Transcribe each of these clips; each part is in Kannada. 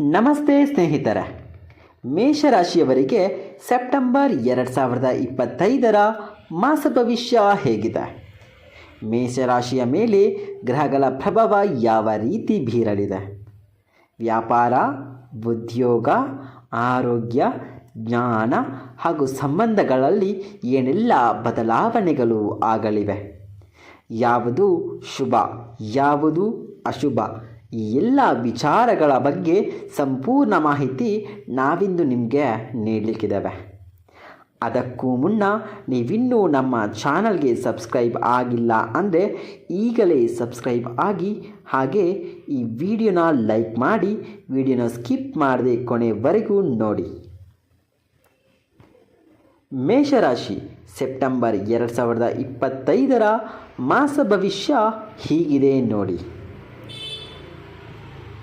ನಮಸ್ತೆ ಸ್ನೇಹಿತರೆ. ಮೇಷರಾಶಿಯವರಿಗೆ ಸೆಪ್ಟೆಂಬರ್ ಎರಡು ಸಾವಿರದ ಇಪ್ಪತ್ತೈದರ ಮಾಸ ಭವಿಷ್ಯ ಹೇಗಿದೆ. ಮೇಷರಾಶಿಯ ಮೇಲೆ ಗ್ರಹಗಳ ಪ್ರಭಾವ ಯಾವ ರೀತಿ ಬೀರಲಿದೆ? ವ್ಯಾಪಾರ, ಉದ್ಯೋಗ, ಆರೋಗ್ಯ, ಜ್ಞಾನ ಹಾಗೂ ಸಂಬಂಧಗಳಲ್ಲಿ ಏನೆಲ್ಲ ಬದಲಾವಣೆಗಳು ಆಗಲಿವೆ? ಯಾವುದು ಶುಭ, ಯಾವುದು ಅಶುಭ? ಈ ಎಲ್ಲ ವಿಚಾರಗಳ ಬಗ್ಗೆ ಸಂಪೂರ್ಣ ಮಾಹಿತಿ ನಾವಿಂದು ನಿಮಗೆ ನೀಡಲಿಕ್ಕಿದ್ದೇವೆ. ಅದಕ್ಕೂ ಮುನ್ನ ನೀವಿನ್ನೂ ನಮ್ಮ ಚಾನಲ್ಗೆ ಸಬ್ಸ್ಕ್ರೈಬ್ ಆಗಿಲ್ಲ ಅಂದರೆ ಈಗಲೇ ಸಬ್ಸ್ಕ್ರೈಬ್ ಆಗಿ ಹಾಗೆ ಈ ವಿಡಿಯೋನ ಲೈಕ್ ಮಾಡಿ, ವಿಡಿಯೋನ ಸ್ಕಿಪ್ ಮಾಡದೆ ಕೊನೆವರೆಗೂ ನೋಡಿ. ಮೇಷರಾಶಿ ಸೆಪ್ಟೆಂಬರ್ ಎರಡು ಸಾವಿರದ ಇಪ್ಪತ್ತೈದರ ಮಾಸ ಭವಿಷ್ಯ ಹೀಗಿದೆ ನೋಡಿ.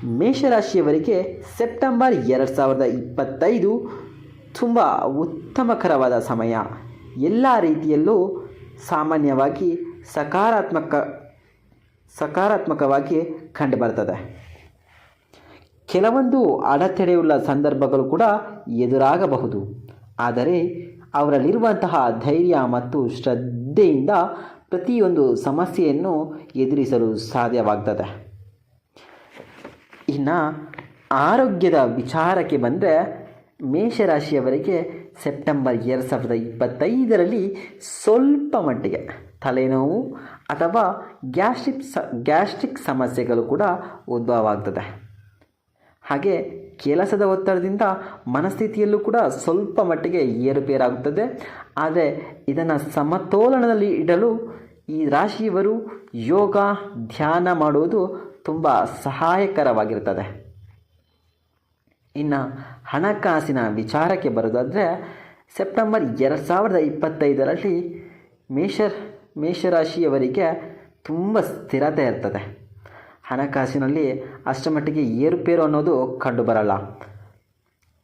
ಮೇಷರಾಶಿಯವರಿಗೆ ಸೆಪ್ಟೆಂಬರ್ ಎರಡು ಸಾವಿರದ ಇಪ್ಪತ್ತೈದು ತುಂಬ ಉತ್ತಮಕರವಾದ ಸಮಯ. ಎಲ್ಲ ರೀತಿಯಲ್ಲೂ ಸಾಮಾನ್ಯವಾಗಿ ಸಕಾರಾತ್ಮಕ, ಸಕಾರಾತ್ಮಕವಾಗಿ ಕಂಡುಬರ್ತದೆ ಕೆಲವೊಂದು ಅಡೆತಡೆಯುಳ್ಳ ಸಂದರ್ಭಗಳು ಕೂಡ ಎದುರಾಗಬಹುದು. ಆದರೆ ಅವರಲ್ಲಿರುವಂತಹ ಧೈರ್ಯ ಮತ್ತು ಶ್ರದ್ಧೆಯಿಂದ ಪ್ರತಿಯೊಂದು ಸಮಸ್ಯೆಯನ್ನು ಎದುರಿಸಲು ಸಾಧ್ಯವಾಗ್ತದೆ. ಇನ್ನು ಆರೋಗ್ಯದ ವಿಚಾರಕ್ಕೆ ಬಂದರೆ ಮೇಷರಾಶಿಯವರಿಗೆ ಸೆಪ್ಟೆಂಬರ್ ಎರಡು ಸಾವಿರದ ಇಪ್ಪತ್ತೈದರಲ್ಲಿ ಸ್ವಲ್ಪ ಮಟ್ಟಿಗೆ ತಲೆನೋವು ಅಥವಾ ಗ್ಯಾಸ್ಟ್ರಿಕ್ ಸ, ಗ್ಯಾಸ್ಟ್ರಿಕ್ ಸಮಸ್ಯೆಗಳು ಕೂಡ ಉದ್ಭವ ಆಗ್ತದೆ ಹಾಗೆ ಕೆಲಸದ ಒತ್ತಡದಿಂದ ಮನಸ್ಥಿತಿಯಲ್ಲೂ ಕೂಡ ಸ್ವಲ್ಪ ಮಟ್ಟಿಗೆ ಏರುಪೇರಾಗುತ್ತದೆ. ಆದರೆ ಇದನ್ನು ಸಮತೋಲನದಲ್ಲಿ ಇಡಲು ಈ ರಾಶಿಯವರು ಯೋಗ, ಧ್ಯಾನ ಮಾಡುವುದು ತುಂಬ ಸಹಾಯಕರವಾಗಿರ್ತದೆ ಇನ್ನು ಹಣಕಾಸಿನ ವಿಚಾರಕ್ಕೆ ಬರೋದಾದರೆ, ಸೆಪ್ಟೆಂಬರ್ ಎರಡು ಸಾವಿರದ ಇಪ್ಪತ್ತೈದರಲ್ಲಿ ಮೇಷರ್, ಮೇಷರಾಶಿಯವರಿಗೆ ತುಂಬ ಸ್ಥಿರತೆ ಇರ್ತದೆ. ಹಣಕಾಸಿನಲ್ಲಿ ಅಷ್ಟಮಟ್ಟಿಗೆ ಏರುಪೇರು ಅನ್ನೋದು ಕಂಡುಬರಲ್ಲ.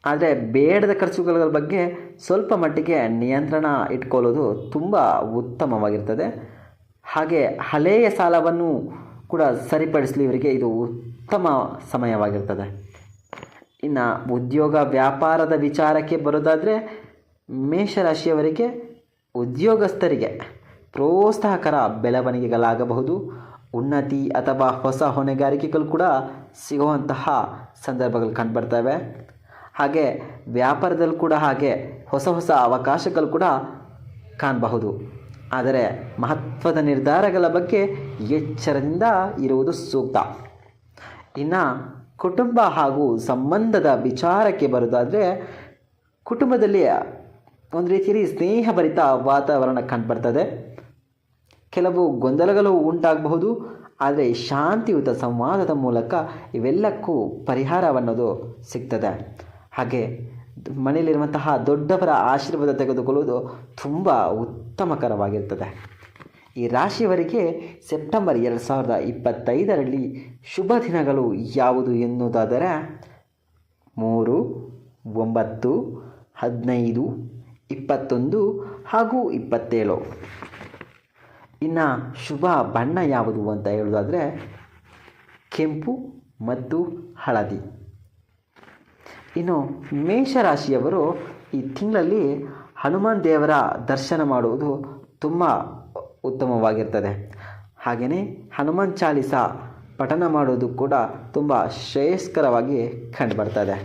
ಆದರೆ ಬೇಡದ ಖರ್ಚುಗಳ ಬಗ್ಗೆ ಸ್ವಲ್ಪ ಮಟ್ಟಿಗೆ ನಿಯಂತ್ರಣ ಇಟ್ಕೊಳ್ಳೋದು ತುಂಬ ಉತ್ತಮವಾಗಿರ್ತದೆ. ಹಾಗೆ ಹಳೆಯ ಸಾಲವನ್ನು ಕೂಡ ಸರಿಪಡಿಸಲು ಇವರಿಗೆ ಇದು ಉತ್ತಮ ಸಮಯವಾಗಿರ್ತದೆ. ಇನ್ನು ಉದ್ಯೋಗ ವ್ಯಾಪಾರದ ವಿಚಾರಕ್ಕೆ ಬರೋದಾದರೆ ಮೇಷರಾಶಿಯವರಿಗೆ ಉದ್ಯೋಗಸ್ಥರಿಗೆ ಪ್ರೋತ್ಸಾಹಕರ ಬೆಳವಣಿಗೆಗಳಾಗಬಹುದು. ಉನ್ನತಿ ಅಥವಾ ಹೊಸ ಹೊಣೆಗಾರಿಕೆಗಳು ಕೂಡ ಸಿಗುವಂತಹ ಸಂದರ್ಭಗಳು ಕಂಡುಬರ್ತವೆ. ಹಾಗೆ ವ್ಯಾಪಾರದಲ್ಲೂ ಕೂಡ ಹಾಗೆ ಹೊಸ ಹೊಸ ಅವಕಾಶಗಳು ಕೂಡ ಕಾಣಬಹುದು. ಆದರೆ ಮಹತ್ವದ ನಿರ್ಧಾರಗಳ ಬಗ್ಗೆ ಎಚ್ಚರದಿಂದ ಇರುವುದು ಸೂಕ್ತ. ಇನ್ನು ಕುಟುಂಬ ಹಾಗೂ ಸಂಬಂಧದ ವಿಚಾರಕ್ಕೆ ಬರೋದಾದರೆ ಕುಟುಂಬದಲ್ಲಿ ಒಂದು ರೀತಿಯಲ್ಲಿ ಸ್ನೇಹಭರಿತ ವಾತಾವರಣ ಕಂಡುಬರ್ತದೆ. ಕೆಲವು ಗೊಂದಲಗಳು ಉಂಟಾಗಬಹುದು, ಆದರೆ ಶಾಂತಿಯುತ ಸಂವಾದದ ಮೂಲಕ ಇವೆಲ್ಲಕ್ಕೂ ಪರಿಹಾರವನ್ನೋದು ಸಿಗ್ತದೆ. ಹಾಗೆ ಮನೆಯಲ್ಲಿರುವಂತಹ ದೊಡ್ಡವರ ಆಶೀರ್ವಾದ ತೆಗೆದುಕೊಳ್ಳುವುದು ತುಂಬ ಉತ್ತಮಕರವಾಗಿರ್ತದೆ ಈ ರಾಶಿಯವರಿಗೆ ಸೆಪ್ಟೆಂಬರ್ ಎರಡು ಸಾವಿರದ ಇಪ್ಪತ್ತೈದರಲ್ಲಿ ಶುಭ ದಿನಗಳು ಯಾವುದು ಎನ್ನುವುದಾದರೆ, ಮೂರು, ಒಂಬತ್ತು, ಹದಿನೈದು, ಇಪ್ಪತ್ತೊಂದು ಹಾಗೂ ಇಪ್ಪತ್ತೇಳು. ಇನ್ನು ಶುಭ ಬಣ್ಣ ಯಾವುದು ಅಂತ ಹೇಳೋದಾದರೆ ಕೆಂಪು ಮತ್ತು ಹಳದಿ. ಇನ್ನು ಮೇಷರಾಶಿಯವರು ಈ ತಿಂಗಳಲ್ಲಿ ಹನುಮಾನ್ ದೇವರ ದರ್ಶನ ಮಾಡುವುದು ತುಂಬ ಉತ್ತಮವಾಗಿರ್ತದೆ. ಹಾಗೆಯೇ ಹನುಮಾನ್ ಚಾಲಿಸ ಪಠನ ಮಾಡೋದು ಕೂಡ ತುಂಬ ಶ್ರೇಯಸ್ಕರವಾಗಿ ಕಂಡುಬರ್ತದೆ.